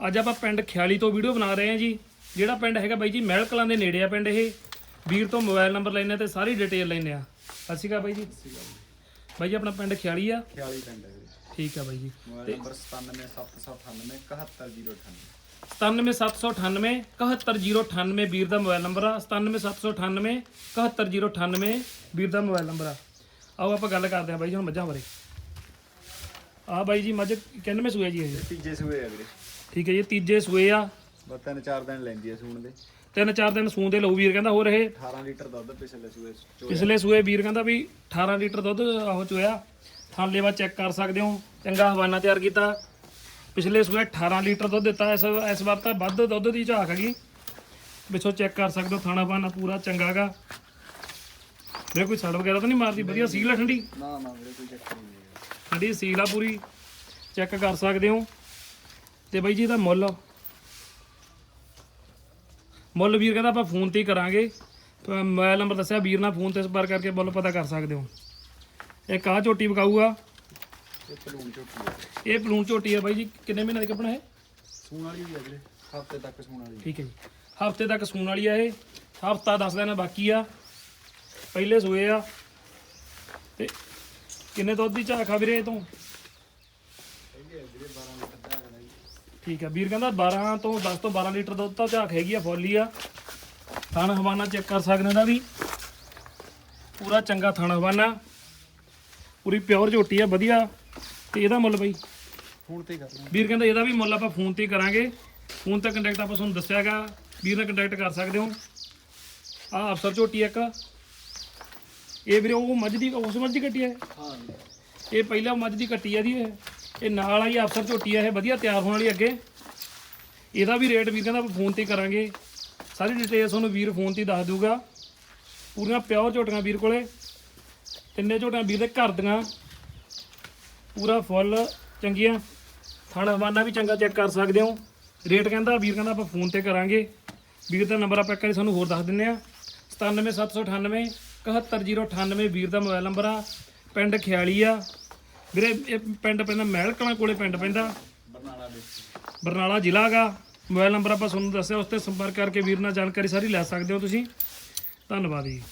ਅੱਜ ਆਪਾਂ ਪਿੰਡ ਖਿਆਲੀ ਤੋਂ ਵੀਡੀਓ ਬਣਾ ਰਹੇ ਹਾਂ ਜੀ। ਜਿਹੜਾ ਪਿੰਡ ਹੈਗਾ ਬਾਈ ਜੀ ਮਹਿਲ ਕਲਾਂ ਦੇ ਨੇੜੇ ਆ ਪਿੰਡ ਇਹ। ਵੀਰ ਤੋਂ ਮੋਬਾਈਲ ਨੰਬਰ ਲੈਣੇ ਤੇ ਸਾਰੀ ਡਿਟੇਲ ਲੈਣੇ ਆ। ਸਤਿ ਸ਼੍ਰੀ ਅਕਾਲ ਬਾਈ ਜੀ। ਬਾਈ ਜੀ ਆਪਣਾ ਪਿੰਡ ਖਿਆਲੀ ਆ? ਖਿਆਲੀ ਪਿੰਡ ਹੈ ਠੀਕ ਆ ਬਾਈ ਜੀ। ਮੋਬਾਈਲ ਨੰਬਰ 97798 71098 97798 71098 ਵੀਰ ਦਾ ਮੋਬਾਈਲ ਨੰਬਰ ਆ। 97798 71098 ਵੀਰ ਦਾ ਮੋਬਾਈਲ ਨੰਬਰ ਆ। ਆਓ ਆਪਾਂ ਗੱਲ ਕਰਦੇ ਆ ਬਾਈ ਜੀ ਹੁਣ ਮੱਝਾਂ ਬਾਰੇ। ਆ ਬਾਈ ਜੀ ਮੱਝ ਕਿੰਨਵੇਂ ਸੂਏ ਜੀ ਇਹ ਤੀਜੇ ਸੂਏ ਆ ਵੀਰੇ। ਠੀਕ ਹੈ ਜੀ ਤੀਜੇ ਸੂਏ ਆ। ਬਸ ਤਿੰਨ ਚਾਰ ਦਿਨ ਲੈਂਦੀ ਹੈ ਸੂਣ ਦੇ। ਤਿੰਨ ਚਾਰ ਦਿਨ ਸੂਣ ਦੇ ਲਊ ਵੀਰ ਕਹਿੰਦਾ ਹੋ ਰਹੇ 18 ਲੀਟਰ ਦੁੱਧ ਪਿਛਲੇ ਸੂਏ ਚੋਇਆ। ਪਿਛਲੇ ਸੂਏ ਵੀਰ ਕਹਿੰਦਾ ਵੀ 18 ਲੀਟਰ ਦੁੱਧ ਆਹੋ ਚੋਇਆ। ਥਾਂ ਲੇਵਾ ਚੈੱਕ ਕਰ ਸਕਦੇ ਹੋ ਚੰਗਾ ਹਵਾਨਾ ਤਿਆਰ ਕੀਤਾ। ਪਿਛਲੇ ਸੂਏ 18 ਲੀਟਰ ਦੁੱਧ ਦਿੱਤਾ ਇਸ ਇਸ ਵਾਰ ਤਾਂ ਵੱਧ ਦੁੱਧ ਦੀ ਝਾਕ ਹੈਗੀ। ਪਿੱਛੋਂ ਚੈੱਕ ਕਰ ਸਕਦੇ ਹੋ ਥਾਣਾ ਬਾਨਾ ਪੂਰਾ ਚੰਗਾਗਾ ਮੇਰੇ ਕੋਈ ਸੜ ਵਗੈਰਾ ਤਾਂ ਨਹੀਂ ਮਾਰਦੀ? ਵਧੀਆ ਸੀਲ ਆ ਠੰਡੀ? ਨਾ ਨਾ ਵੀਰੇ ਕੋਈ ਚੱਕਰ ਨਹੀਂ ਠੰਡੀ ਸੀਲ ਆ ਪੂਰੀ। ਚੈੱਕ ਕਰ ਸਕਦੇ ਹੋ। ਤੇ ਬਾਈ ਜੀ ਇਹਦਾ ਮੁੱਲ। ਮੁੱਲ ਵੀਰ ਕਹਿੰਦਾ ਆਪਾਂ ਫੋਨ ਤੇ ਹੀ ਕਰਾਂਗੇ। ਮੋਬਾਈਲ ਨੰਬਰ ਦੱਸਿਆ ਵੀਰ ਨਾਲ ਫੋਨ ਤੇ ਸੰਪਰਕ ਕਰਕੇ ਮੁੱਲ ਪਤਾ ਕਰ ਸਕਦੇ ਹੋ। ਇੱਕ ਝੋਟੀ ਇਹ ਪਲੂਣ ਝੋਟੀ ਹੈ ਇਹ ਪਲੂਣ ਝੋਟੀ ਆ ਬਾਈ ਜੀ। ਕਿੰਨੇ ਮਹੀਨੇ ਦੀ ਕੱਪਣਾ ਹੈ ਸੂਣ ਵਾਲੀ ਵੀ ਹੈ ਵੀਰੇ। ਹਫ਼ਤੇ ਤੱਕ ਸੂਣ ਵਾਲੀ ਠੀਕ ਹੈ ਜੀ। ਹਫ਼ਤੇ ਤੱਕ ਸੂਣ ਵਾਲੀ ਆ ਇਹ। ਹਫਤਾ 10 ਦਿਨ ਬਾਕੀ ਆ। ਪਹਿਲੇ ਸੂਏ ਆ। ਤੇ ਕਿੰਨੇ ਦੁੱਧ ਦੀ ਆ ਵੀਰੇ ਇਹ ਤੋਂ? ਠੀਕ ਆ। ਵੀਰ ਕਹਿੰਦਾ 12 ਤੋਂ 10 ਤੋਂ 12 ਲੀਟਰ ਦੁੱਧ ਤਾਂ ਝਾਕ ਹੈਗੀ ਆ ਫੁੱਲੀ ਆ। ਥਣ ਹਵਾਨਾ ਚੈੱਕ ਕਰ ਸਕਦੇ ਦਾ ਵੀ। ਪੂਰਾ ਚੰਗਾ ਥਣ ਹਵਾਨਾ। ਪੂਰੀ ਪਿਓਰ ਝੋਟੀ ਆ ਵਧੀਆ। ਤੇ ਇਹਦਾ ਮੁੱਲ ਬਈ? ਫੋਨ ਤੇ ਕਰ ਵੀਰ ਕਹਿੰਦਾ ਇਹਦਾ ਵੀ ਮੁੱਲ ਆਪਾਂ ਫੋਨ ਤੇ ਕਰਾਂਗੇ। ਫੋਨ ਤੇ ਕੰਟੈਕਟ ਆਪਾਂ ਤੁਹਾਨੂੰ ਦੱਸਿਆਗਾ ਵੀਰ ਨਾਲ ਕੰਟੈਕਟ ਕਰ ਸਕਦੇ ਹੋ। ਆ ਅਫਸਰ ਝੋਟੀ ਇੱਕ। ਇਹ ਵੀਰੇ ਉਹ ਮੱਝ ਦੀ ਉਸ ਮੱਝ ਦੀ ਕੱਟੀ ਹੈ ਹਾਂ ਇਹ ਪਹਿਲਾਂ ਮੱਝ ਦੀ ਕੱਟੀ ਆ ਦੀ ਇਹ? ਇਹ ਨਾਲ ਆਈ ਅਫਸਰ ਝੋਟੀ ਆ, ਇਹ ਵਧੀਆ ਤਿਆਰ ਹੋਣ ਵਾਲੀ ਅੱਗੇ। ਇਹਦਾ ਵੀ ਰੇਟ ਵੀਰ ਕਹਿੰਦਾ ਆਪਾਂ ਫੋਨ ਤੇ ਕਰਾਂਗੇ। ਸਾਰੀ ਡਿਟੇਲ ਤੁਹਾਨੂੰ ਵੀਰ ਫੋਨ ਤੇ ਹੀ ਦੱਸ ਦੂਗਾ ਪੂਰੀਆਂ ਪਿਓਰ ਝੋਟੀਆਂ ਵੀਰ ਕੋਲੇ, ਤਿੰਨੇ ਝੋਟੀਆਂ ਵੀਰ ਦੇ ਘਰ ਦੀਆਂ। ਪੂਰਾ ਫੁੱਲ, ਚੰਗੀਆਂ। ਥਣ ਹਵਾਨਾ ਵੀ ਚੰਗਾ ਚੈੱਕ ਕਰ ਸਕਦੇ ਹੋ। ਰੇਟ ਕਹਿੰਦਾ, ਵੀਰ ਕਹਿੰਦਾ ਆਪਾਂ ਫੋਨ ਤੇ ਕਰਾਂਗੇ। ਵੀਰ ਦਾ ਨੰਬਰ ਆਪਾਂ ਇੱਕ ਵਾਰੀ ਸਾਨੂੰ ਹੋਰ ਦੱਸ ਦਿੰਨੇ ਆ 97798 71098 ਵੀਰ ਦਾ ਮੋਬਾਈਲ ਨੰਬਰ ਆ। ਪਿੰਡ ਖਿਆਲੀ ਆ। ਵੀਰੇ, ਇਹ ਪਿੰਡ ਪੈਂਦਾ ਮਹਿਲ ਕਲਾਂ ਕੋਲੇ ਪਿੰਡ ਪੈਂਦਾ। ਬਰਨਾਲਾ ਡਿਸਟ੍ਰਿਕਟ ਬਰਨਾਲਾ ਜ਼ਿਲ੍ਹਾ ਗਾ ਮੋਬਾਈਲ ਨੰਬਰ ਆਪਾਂ ਤੁਹਾਨੂੰ ਦੱਸਿਆ, ਉਸ ਤੇ ਸੰਪਰਕ ਕਰਕੇ ਵੀਰ ਨਾਲ ਜਾਣਕਾਰੀ ਸਾਰੀ ਲੈ ਸਕਦੇ ਹੋ ਤੁਸੀਂ। ਧੰਨਵਾਦ ਜੀ।